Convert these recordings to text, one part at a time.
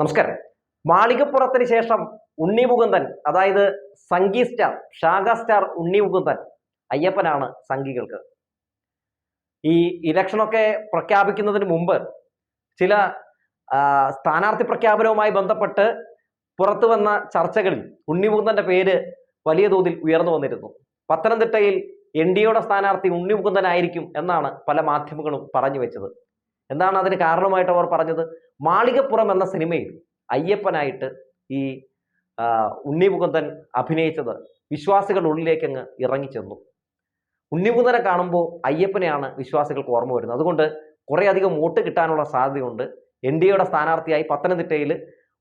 നമസ്കാരം. മാളികപ്പുറത്തിന് ശേഷം ഉണ്ണി മുകുന്ദൻ അതായത് സംഗീ സ്റ്റാർ ഷാഗ സ്റ്റാർ ഉണ്ണി മുകുന്ദൻ അയ്യപ്പനാണ് സംഘികൾക്ക്. ഈ ഇലക്ഷനൊക്കെ പ്രഖ്യാപിക്കുന്നതിന് മുമ്പ് ചില സ്ഥാനാർത്ഥി പ്രഖ്യാപനവുമായി ബന്ധപ്പെട്ട് പുറത്തു വന്ന ചർച്ചകളിൽ ഉണ്ണി മുകുന്ദന്റെ പേര് വലിയ തോതിൽ ഉയർന്നു വന്നിരുന്നു. പത്തനംതിട്ടയിൽ എൻ ഡി എയുടെ സ്ഥാനാർത്ഥി ഉണ്ണി മുകുന്ദനായിരിക്കും എന്നാണ് പല മാധ്യമങ്ങളും പറഞ്ഞു വെച്ചത്. എന്താണ് അതിന് കാരണമായിട്ട് അവർ പറഞ്ഞത്? മാളികപ്പുറം എന്ന സിനിമയിൽ അയ്യപ്പനായിട്ട് ഈ ഉണ്ണിമുകുന്ദൻ ഉണ്ണി മുകുന്ദൻ അഭിനയിച്ചത് വിശ്വാസികളുടെ ഉള്ളിലേക്ക് അങ്ങ് ഇറങ്ങിച്ചെന്നു. ഉണ്ണി മുകുന്ദനെ കാണുമ്പോൾ അയ്യപ്പനെയാണ് വിശ്വാസികൾക്ക് ഓർമ്മ വരുന്നത്. അതുകൊണ്ട് കുറേയധികം വോട്ട് കിട്ടാനുള്ള സാധ്യതയുണ്ട്. എൻ ഡി എയുടെ സ്ഥാനാർത്ഥിയായി പത്തനംതിട്ടയിൽ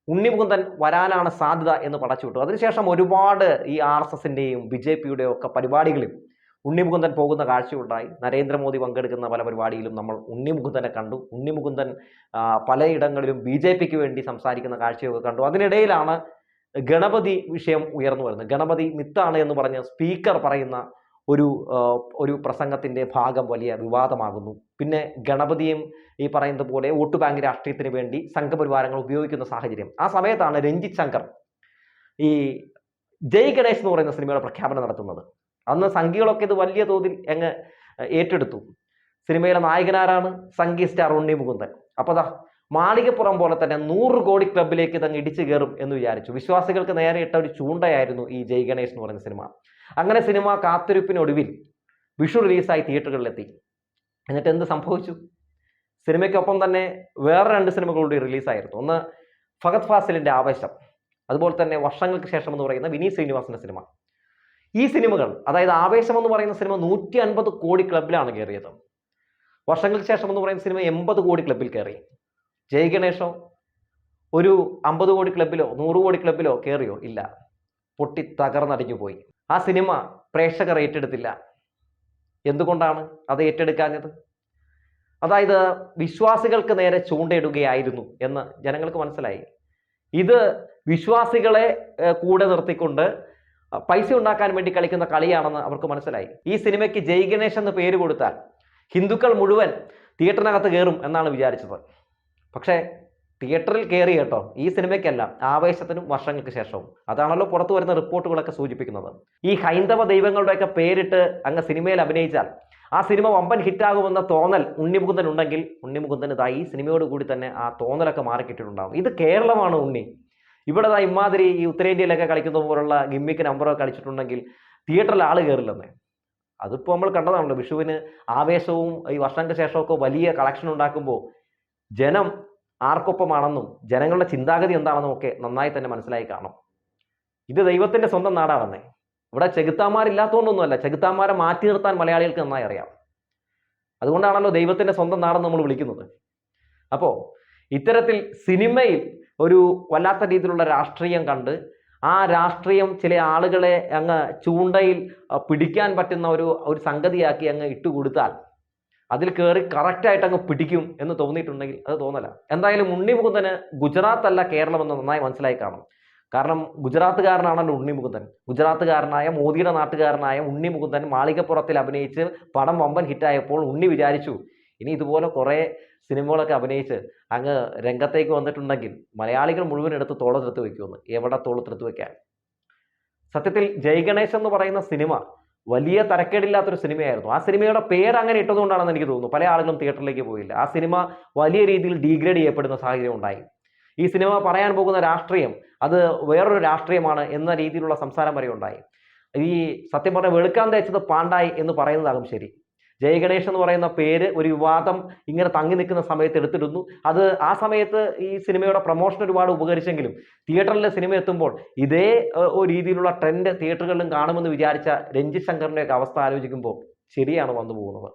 ഉണ്ണി മുകുന്ദൻ വരാനാണ് സാധ്യത എന്ന് പടച്ചു വിട്ടു അതിനുശേഷം ഒരുപാട് ഈ ആർ എസ് എസിന്റെയും ബി ജെ പിയുടെയും ഒക്കെ പരിപാടികളിൽ ഉണ്ണി മുകുന്ദൻ പോകുന്ന കാഴ്ചയുണ്ടായി. നരേന്ദ്രമോദി പങ്കെടുക്കുന്ന പല പരിപാടിയിലും നമ്മൾ ഉണ്ണിമുകുന്ദനെ കണ്ടു. ഉണ്ണിമുകുന്ദൻ പലയിടങ്ങളിലും ബി ജെ പിക്ക് വേണ്ടി സംസാരിക്കുന്ന കാഴ്ചയൊക്കെ കണ്ടു. അതിനിടയിലാണ് ഗണപതി വിഷയം ഉയർന്നു വരുന്നത്. ഗണപതി മിത്താണ് എന്ന് പറഞ്ഞ് സ്പീക്കർ പറയുന്ന ഒരു ഒരു പ്രസംഗത്തിന്റെ ഭാഗം വലിയ വിവാദമാകുന്നു. പിന്നെ ഗണപതിയും ഈ പറയുന്നത് പോലെ വോട്ട് ബാങ്ക് രാഷ്ട്രീയത്തിന് വേണ്ടി സംഘപരിവാരങ്ങൾ ഉപയോഗിക്കുന്ന സാഹചര്യം. ആ സമയത്താണ് രഞ്ജിത് ശങ്കർ ഈ ജയ് ഗണേഷ് എന്ന് പറയുന്ന സിനിമയുടെ പ്രഖ്യാപനം നടത്തുന്നത്. അന്ന് സംഘികളൊക്കെ ഇത് വലിയ തോതിൽ അങ്ങ് ഏറ്റെടുത്തു. സിനിമയിലെ നായകനാരാണ് സംഗീ സ്റ്റാർ ഉണ്ണി മുകുന്ദൻ. അപ്പോൾ അതാ മാളികപ്പുറം പോലെ തന്നെ നൂറ് കോടി ക്ലബിലേക്ക് ഇതങ്ങ് ഇടിച്ചു കയറും എന്ന് വിചാരിച്ചു. വിശ്വാസികൾക്ക് നേരെ ഇട്ട ഒരു ചൂണ്ടയായിരുന്നു ഈ ജയ് ഗണേഷ് എന്ന് പറയുന്ന സിനിമ. അങ്ങനെ സിനിമ കാത്തിരിപ്പിനൊടുവിൽ വിഷു റിലീസായി തിയേറ്ററുകളിലെത്തി. എന്നിട്ട് എന്ത് സംഭവിച്ചു? സിനിമയ്ക്കൊപ്പം തന്നെ വേറെ രണ്ട് സിനിമകളുടെ റിലീസായിരുന്നു. ഒന്ന് ഫഹദ് ഫാസിലിന്റെ ആവേശം. അതുപോലെ തന്നെ വർഷങ്ങൾക്ക് ശേഷം എന്ന് പറയുന്ന വിനീത് ശ്രീനിവാസന്റെ സിനിമ. ഈ സിനിമകൾ അതായത് ആവേശം എന്ന് പറയുന്ന സിനിമ നൂറ്റി അൻപത് കോടി ക്ലബിലാണ് കയറിയത്. വർഷങ്ങൾക്ക് ശേഷം എന്ന് പറയുന്ന സിനിമ എൺപത് കോടി ക്ലബിൽ കയറി. ജയ് ഗണേഷോ ഒരു അമ്പത് കോടി ക്ലബിലോ നൂറ് കോടി ക്ലബിലോ കയറിയോ? ഇല്ല. പൊട്ടി തകർന്നടിഞ്ഞു പോയി. ആ സിനിമ പ്രേക്ഷകർ ഏറ്റെടുത്തില്ല. എന്തുകൊണ്ടാണ് അത് ഏറ്റെടുക്കാഞ്ഞത്? അതായത് വിശ്വാസികൾക്ക് നേരെ ചൂണ്ടയിടുകയായിരുന്നു എന്ന് ജനങ്ങൾക്ക് മനസ്സിലായി. ഇത് വിശ്വാസികളെ കൂടെ നിർത്തിക്കൊണ്ട് പൈസ ഉണ്ടാക്കാൻ വേണ്ടി കളിക്കുന്ന കളിയാണെന്ന് അവർക്ക് മനസ്സിലായി. ഈ സിനിമയ്ക്ക് ജയ് ഗണേഷ് എന്ന് പേര് കൊടുത്താൽ ഹിന്ദുക്കൾ മുഴുവൻ തിയേറ്ററിനകത്ത് കയറും എന്നാണ് വിചാരിച്ചത്. പക്ഷേ തിയേറ്ററിൽ കയറി കേട്ടോ. ഈ സിനിമയ്ക്കല്ല ആവേശത്തിനും വർഷങ്ങൾക്ക് ശേഷവും. അതാണല്ലോ പുറത്തു വരുന്ന റിപ്പോർട്ടുകളൊക്കെ സൂചിപ്പിക്കുന്നത്. ഈ ഹൈന്ദവ ദൈവങ്ങളുടെയൊക്കെ പേരിട്ട് അങ്ങ് സിനിമയിൽ അഭിനയിച്ചാൽ ആ സിനിമ വമ്പൻ ഹിറ്റാകുമെന്ന തോന്നൽ ഉണ്ണിമുകുന്ദൻ ഉണ്ടെങ്കിൽ ഉണ്ണിമുകുന്ദൻ ഇതായി സിനിമയോട് കൂടി തന്നെ ആ തോന്നലൊക്കെ മാറിക്കിട്ടിട്ടുണ്ടാവും. ഇത് കേരളമാണ് ഉണ്ണി. ഇവിടെ ഇമാതിരി ഈ ഉത്തരേന്ത്യയിലൊക്കെ കളിക്കുന്ന പോലുള്ള ഗിമ്മിക്ക് നമ്പറൊക്കെ കളിച്ചിട്ടുണ്ടെങ്കിൽ തിയേറ്ററിൽ ആൾ കയറില്ലെന്നേ അതിപ്പോൾ നമ്മൾ കണ്ടതാണല്ലോ വിഷുവിന് ആവേശവും ഈ വർഷങ്ങൾക്ക് ശേഷമൊക്കെ വലിയ കളക്ഷൻ ഉണ്ടാക്കുമ്പോൾ ജനം ആർക്കൊപ്പമാണെന്നും ജനങ്ങളുടെ ചിന്താഗതി എന്താണെന്നും ഒക്കെ നന്നായി തന്നെ മനസ്സിലായി കാണും. ഇത് ദൈവത്തിന്റെ സ്വന്തം നാടാണെന്നേ. ഇവിടെ ചെകുത്താന്മാരില്ലാത്തതുകൊണ്ടൊന്നുമല്ല ചെകുത്താന്മാരെ മാറ്റി നിർത്താൻ മലയാളികൾക്ക് നന്നായി അറിയാം. അതുകൊണ്ടാണല്ലോ ദൈവത്തിന്റെ സ്വന്തം നാടെന്ന് നമ്മൾ വിളിക്കുന്നത്. അപ്പോൾ ഇത്തരത്തിൽ സിനിമയിൽ ഒരു വല്ലാത്ത രീതിയിലുള്ള രാഷ്ട്രീയം കണ്ട് ആ രാഷ്ട്രീയം ചില ആളുകളെ അങ്ങ് ചൂണ്ടയിൽ പിടിക്കാൻ പറ്റുന്ന ഒരു ഒരു സംഗതിയാക്കി അങ്ങ് ഇട്ടുകൊടുത്താൽ അതിൽ കയറി കറക്റ്റായിട്ട് അങ്ങ് പിടിക്കും എന്ന് തോന്നിയിട്ടുണ്ടെങ്കിൽ അത് തോന്നല. എന്തായാലും ഉണ്ണി മുകുന്ദന് ഗുജറാത്ത് അല്ല കേരളം എന്ന് നന്നായി മനസ്സിലായി കാണണം കാരണം ഗുജറാത്തുകാരനാണല്ലോ ഉണ്ണി മുകുന്ദൻ ഗുജറാത്തുകാരനായ മോദിയുടെ നാട്ടുകാരനായ ഉണ്ണി മുകുന്ദൻ മാളികപ്പുറത്തിൽ അഭിനയിച്ച് പടം വമ്പൻ ഹിറ്റായപ്പോൾ ഉണ്ണി വിചാരിച്ചു ഇനി ഇതുപോലെ കുറേ സിനിമകളൊക്കെ അഭിനയിച്ച് അങ്ങ് രംഗത്തേക്ക് വന്നിട്ടുണ്ടെങ്കിൽ മലയാളികൾ മുഴുവൻ എടുത്ത് തോളത്തെടുത്ത് വയ്ക്കുമെന്ന് എവിടെ തോളത്തെടുത്ത് വെക്കാൻ? സത്യത്തിൽ ജയ് ഗണേശ് എന്ന് പറയുന്ന സിനിമ വലിയ തരക്കേടില്ലാത്തൊരു സിനിമയായിരുന്നു. ആ സിനിമയുടെ പേര് അങ്ങനെ ഇട്ടതുകൊണ്ടാണെന്ന് എനിക്ക് തോന്നുന്നു. പല ആളുകളും തിയേറ്ററിലേക്ക് പോയില്ല. ആ സിനിമ വലിയ രീതിയിൽ ഡീഗ്രേഡ് ചെയ്യപ്പെടുന്ന സാഹചര്യം ഉണ്ടായി. ഈ സിനിമ പറയാൻ പോകുന്ന രാഷ്ട്രീയം അത് വേറൊരു രാഷ്ട്രീയമാണ് എന്ന രീതിയിലുള്ള സംസാരം വരെ ഉണ്ടായി. ഈ സത്യം പറഞ്ഞ വെളുക്കാൻ തേച്ചത് പാണ്ടായി എന്ന് പറയുന്നതാകും ശരി. ജയ ഗണേഷ് എന്ന് പറയുന്ന പേര് ഒരു വിവാദം ഇങ്ങനെ തങ്ങി നിൽക്കുന്ന സമയത്ത് എടുത്തിടുന്നു. അത് ആ സമയത്ത് ഈ സിനിമയുടെ പ്രൊമോഷൻ ഒരുപാട് ഉപകരിച്ചെങ്കിലും തിയേറ്ററിലെ സിനിമ എത്തുമ്പോൾ ഇതേ രീതിയിലുള്ള ട്രെൻഡ് തിയേറ്ററുകളിലും കാണുമെന്ന് വിചാരിച്ച രഞ്ജിത് ശങ്കറിന്റെയൊക്കെ അവസ്ഥ ആലോചിക്കുമ്പോൾ ശരിയാണ് വന്നു പോകുന്നത്.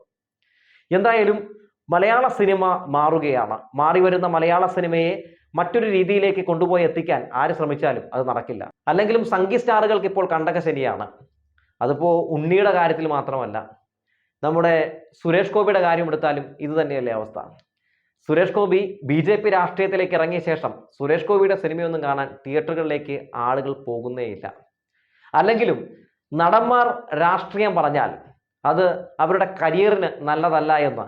എന്തായാലും മലയാള സിനിമ മാറുകയാണ്. മാറി വരുന്ന മലയാള സിനിമയെ മറ്റൊരു രീതിയിലേക്ക് കൊണ്ടുപോയി എത്തിക്കാൻ ആര് ശ്രമിച്ചാലും അത് നടക്കില്ല. അല്ലെങ്കിലും സംഗീ സ്റ്റാറുകൾക്ക് ഇപ്പോൾ കണ്ടക ശനിയാണ്. അതിപ്പോൾ ഉണ്ണിയുടെ കാര്യത്തിൽ മാത്രമല്ല. നമ്മുടെ സുരേഷ് ഗോപിയുടെ കാര്യം എടുത്താലും ഇത് തന്നെയല്ലേ അവസ്ഥ. Suresh Gopi B J P രാഷ്ട്രീയത്തിലേക്ക് ഇറങ്ങിയ ശേഷം സുരേഷ് ഗോപിയുടെ സിനിമയൊന്നും കാണാൻ തിയേറ്ററുകളിലേക്ക് ആളുകൾ പോകുന്നേയില്ല. അല്ലെങ്കിലും നടന്മാർ രാഷ്ട്രീയം പറഞ്ഞാൽ അത് അവരുടെ കരിയറിന് നല്ലതല്ല എന്ന്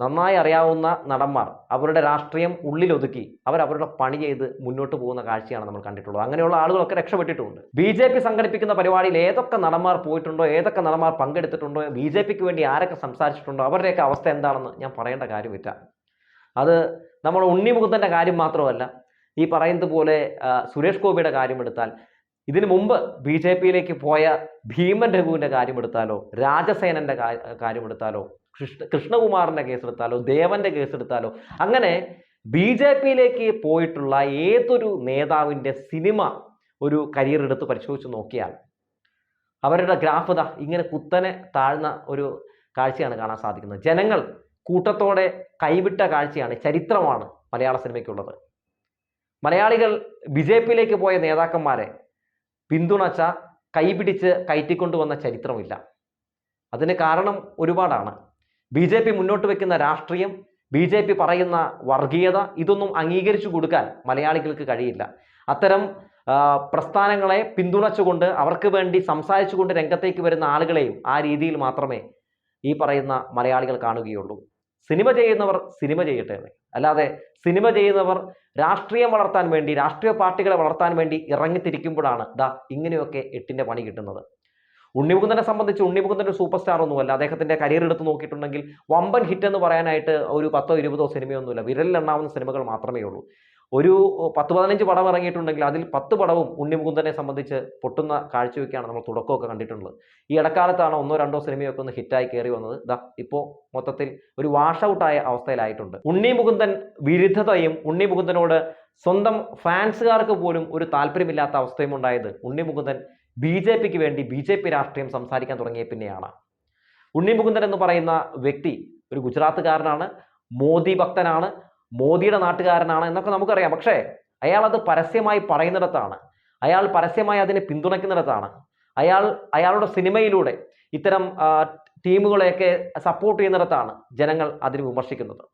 നന്നായി അറിയാവുന്ന നടന്മാർ അവരുടെ രാഷ്ട്രീയം ഉള്ളിലൊതുക്കി അവർ അവരുടെ പണി ചെയ്ത് മുന്നോട്ട് പോകുന്ന കാഴ്ചയാണ് നമ്മൾ കണ്ടിട്ടുള്ളത്. അങ്ങനെയുള്ള ആളുകളൊക്കെ രക്ഷപ്പെട്ടിട്ടുണ്ട്. ബി ജെ പി സംഘടിപ്പിക്കുന്ന പരിപാടിയിൽ ഏതൊക്കെ നടന്മാർ പോയിട്ടുണ്ടോ ഏതൊക്കെ നടന്മാർ പങ്കെടുത്തിട്ടുണ്ടോ ബി ജെ പിക്ക് വേണ്ടി ആരൊക്കെ സംസാരിച്ചിട്ടുണ്ടോ അവരുടെയൊക്കെ അവസ്ഥ എന്താണെന്ന് ഞാൻ പറയേണ്ട കാര്യമില്ല. അത് നമ്മൾ ഉണ്ണിമുഖത്തിന്റെ കാര്യം മാത്രമല്ല ഈ പറയുന്നത് പോലെ സുരേഷ് ഗോപിയുടെ കാര്യമെടുത്താൽ ഇതിനു മുമ്പ് ബി ജെ പിയിലേക്ക് പോയ ഭീമൻ രഘുവിന്റെ കാര്യമെടുത്താലോ രാജസേനന്റെ കാര്യമെടുത്താലോ കൃഷ്ണ കൃഷ്ണകുമാറിന്റെ കേസെടുത്താലോ ദേവന്റെ കേസെടുത്താലോ അങ്ങനെ ബി ജെ പിയിലേക്ക് പോയിട്ടുള്ള ഏതൊരു നേതാവിന്റെ സിനിമ ഒരു കരിയർ എടുത്ത് പരിശോധിച്ച് നോക്കിയാൽ അവരുടെ ഗ്രാഫത ഇങ്ങനെ കുത്തനെ താഴ്ന്ന ഒരു കാഴ്ചയാണ് കാണാൻ സാധിക്കുന്നത്. ജനങ്ങൾ കൂട്ടത്തോടെ കൈവിട്ട കാഴ്ചയാണ് ചരിത്രമാണ് മലയാള സിനിമയ്ക്കുള്ളത്. മലയാളികൾ ബി ജെ പിയിലേക്ക് പോയ നേതാക്കന്മാരെ പിന്തുണച്ച കൈപിടിച്ച് കയറ്റിക്കൊണ്ടുവന്ന ചരിത്രമില്ല. അതിന് കാരണം ഒരുപാടാണ്. ബി ജെ പി മുന്നോട്ട് വെക്കുന്ന രാഷ്ട്രീയം ബി ജെ പി പറയുന്ന വർഗീയത ഇതൊന്നും അംഗീകരിച്ചു കൊടുക്കാൻ മലയാളികൾക്ക് കഴിയില്ല. അത്തരം പ്രസ്ഥാനങ്ങളെ പിന്തുണച്ചുകൊണ്ട് അവർക്ക് വേണ്ടി സംസാരിച്ചുകൊണ്ട് രംഗത്തേക്ക് വരുന്ന ആളുകളെയും ആ രീതിയിൽ മാത്രമേ ഈ പറയുന്ന മലയാളികൾ കാണുകയുള്ളൂ. സിനിമ ചെയ്യുന്നവർ സിനിമ ചെയ്യട്ടെ. അല്ലാതെ സിനിമ ചെയ്യുന്നവർ രാഷ്ട്രീയം വളർത്താൻ വേണ്ടി രാഷ്ട്രീയ പാർട്ടികളെ വളർത്താൻ വേണ്ടി ഇറങ്ങിത്തിരിക്കുമ്പോഴാണ് ദാ ഇങ്ങനെയൊക്കെ എട്ടിന്റെ പണി കിട്ടുന്നത്. ഉണ്ണിമുകുന്ദനെ സംബന്ധിച്ച് ഉണ്ണിമുകുന്ദൻ ഒരു സൂപ്പർ സ്റ്റാർ ഒന്നുമല്ല. അദ്ദേഹത്തിന്റെ കരിയർ എടുത്ത് നോക്കിയിട്ടുണ്ടെങ്കിൽ വമ്പൻ ഹിറ്റ് എന്ന് പറയാനായിട്ട് ഒരു പത്തോ ഇരുപതോ സിനിമയൊന്നുമില്ല. വിരലിലെണ്ണാവുന്ന സിനിമകൾ മാത്രമേ ഉള്ളൂ. ഒരു പത്ത് പതിനഞ്ച് പടം ഇറങ്ങിയിട്ടുണ്ടെങ്കിൽ അതിൽ പത്ത് പടവും ഉണ്ണിമുകുന്ദനെ സംബന്ധിച്ച് പൊട്ടുന്ന കാഴ്ചവെക്കാണ് നമ്മൾ തുടക്കമൊക്കെ കണ്ടിട്ടുള്ളത്. ഈ ഇടക്കാലത്താണ് ഒന്നോ രണ്ടോ സിനിമയൊക്കെ ഒന്ന് ഹിറ്റായി കയറി വന്നത്. ഇതാ ഇപ്പോൾ മൊത്തത്തിൽ ഒരു വാഷ് ഔട്ടായ അവസ്ഥയിലായിട്ടുണ്ട്. ഉണ്ണി മുകുന്ദൻ വിരുദ്ധതയും ഉണ്ണി മുകുന്ദനോട് സ്വന്തം ഫാൻസുകാർക്ക് പോലും ഒരു താല്പര്യമില്ലാത്ത അവസ്ഥയും ഉണ്ടായത് ഉണ്ണി മുകുന്ദൻ ബി ജെ പിക്ക് വേണ്ടി ബി ജെ പി രാഷ്ട്രീയം സംസാരിക്കാൻ തുടങ്ങിയ പിന്നെയാണ്. ഉണ്ണി മുകുന്ദൻ എന്ന് പറയുന്ന വ്യക്തി ഒരു ഗുജറാത്തുകാരനാണ് മോദി ഭക്തനാണ് മോദിയുടെ നാട്ടുകാരനാണ് എന്നൊക്കെ നമുക്കറിയാം. പക്ഷേ അയാൾ അത് പരസ്യമായി പറയുന്നിടത്താണ്. അയാൾ പരസ്യമായി അതിനെ പിന്തുണയ്ക്കുന്നിടത്താണ്. അയാൾ അയാളുടെ സിനിമയിലൂടെ ഇത്തരം ടീമുകളെയൊക്കെ സപ്പോർട്ട് ചെയ്യുന്നിടത്താണ് ജനങ്ങൾ അതിന് വിമർശിക്കുന്നത്.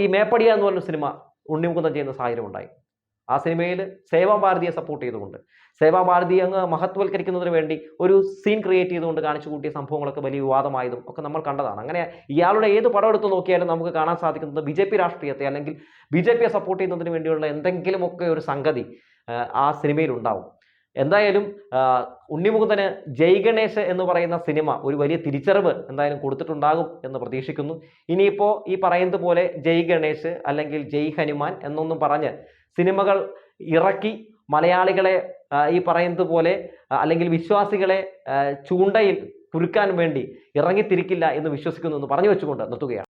ഈ മേപ്പടിയ എന്ന് പറഞ്ഞ സിനിമ ഉണ്ണിമുകുന്ദൻ ചെയ്യുന്ന സാഹചര്യം ഉണ്ടായി ആ സിനിമയിൽ സേവാഭാരതിയെ സപ്പോർട്ട് ചെയ്തുകൊണ്ട്. സേവാഭാരതി അങ്ങ് മഹത്വവൽക്കരിക്കുന്നതിന് വേണ്ടി ഒരു സീൻ ക്രിയേറ്റ് ചെയ്തുകൊണ്ട് കാണിച്ചു കൂട്ടിയ സംഭവങ്ങളൊക്കെ വലിയ വിവാദമായതും ഒക്കെ നമ്മൾ കണ്ടതാണ്. അങ്ങനെ ഇയാളുടെ ഏത് പടം എടുത്ത് നോക്കിയാലും നമുക്ക് കാണാൻ സാധിക്കുന്നത് ബി ജെ പി രാഷ്ട്രീയത്തെ അല്ലെങ്കിൽ ബി ജെ പിയെ സപ്പോർട്ട് ചെയ്യുന്നതിന് വേണ്ടിയുള്ള എന്തെങ്കിലുമൊക്കെ ഒരു സംഗതി ആ, സിനിമയിൽ ഉണ്ടാവും. എന്തായാലും ഉണ്ണിമുകുന്ദന് ജയ് ഗണേശ് എന്ന് പറയുന്ന സിനിമ ഒരു വലിയ തിരിച്ചറിവ് എന്തായാലും കൊടുത്തിട്ടുണ്ടാകും എന്ന് പ്രതീക്ഷിക്കുന്നു. ഇനിയിപ്പോൾ ഈ പറയുന്നത് പോലെ ജയ് ഗണേശ് അല്ലെങ്കിൽ ജയ് ഹനുമാൻ എന്നൊന്നും പറഞ്ഞ് സിനിമകൾ ഇറക്കി മലയാളികളെ ഈ പറയുന്നത് പോലെ അല്ലെങ്കിൽ വിശ്വാസികളെ ചൂണ്ടയിൽ കുരുക്കാൻ വേണ്ടി ഇറങ്ങിത്തിരിക്കില്ല എന്ന് വിശ്വസിക്കുന്നു എന്ന് പറഞ്ഞു വെച്ചുകൊണ്ട് നിർത്തുകയാണ്.